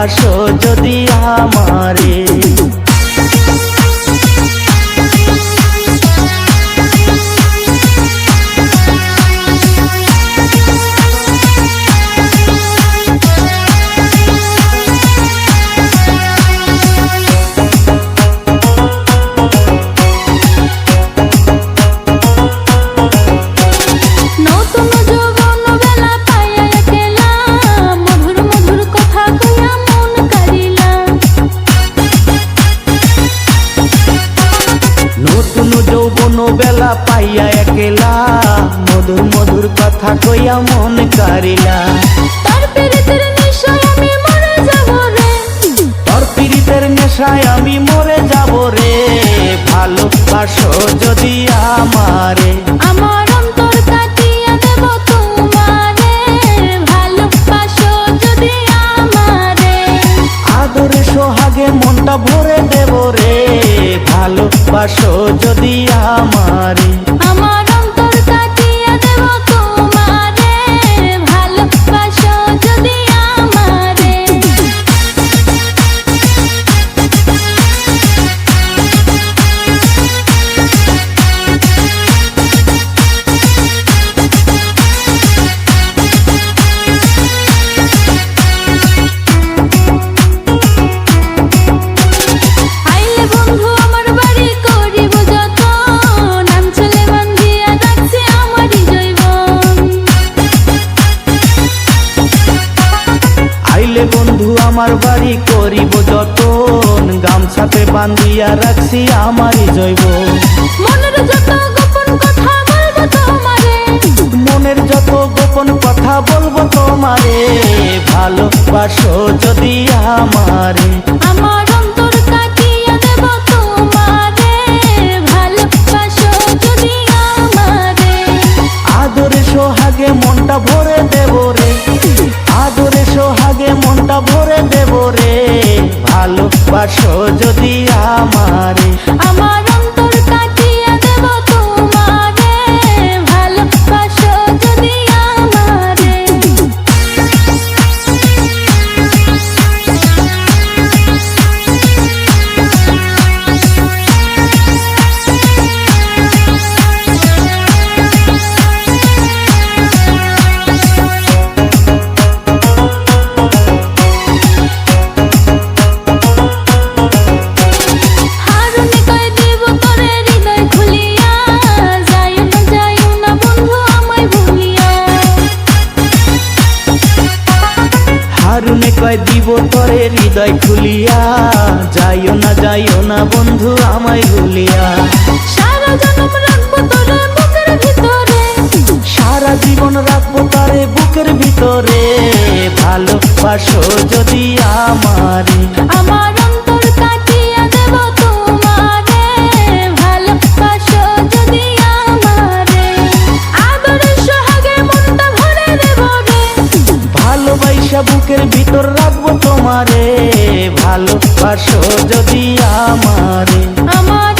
ভালোবাসো যদি আমারে। বেলা পাইয়া একেলা মধুর মধুর কথা কইয়া মন কারিলা তার পীড়িতের নিশায় আমি মরে যাব রে। তোর পীড়িতের নেশায় আমি মরে যাব রে। ভালোবাসো যদি আমারে। আমার অন্তর কাটিয়ে দেব তোমারে। ভালোবাসো যদি আমারে। আদরে সোহাগে মনটা ভরে দেব রে। ভালোবাসো যদি আমারে আমার করিব যতন গামছাতে বান্ধিয়া রাখছি আমারই জৈব। মনের যত গোপন কথা বলব তোমারে। মনের যত গোপন কথা বলব তোমারে ভালোবাসো যদি আমারে। আমার ভালোবাসো যদি আমারে। আমার হারুনে দিব তরে হৃদয় খুলিয়া। যাইও না যাইও না বন্ধু আমায় ভুলিয়া। সারা জনম রাখব তরে বুকের ভিতরে। সারা জীবন রাখব তারে বুকের ভিতরে। ভালোবাসো যদি আমারে। আমার ভালোবাসো যদি আমারে। আমার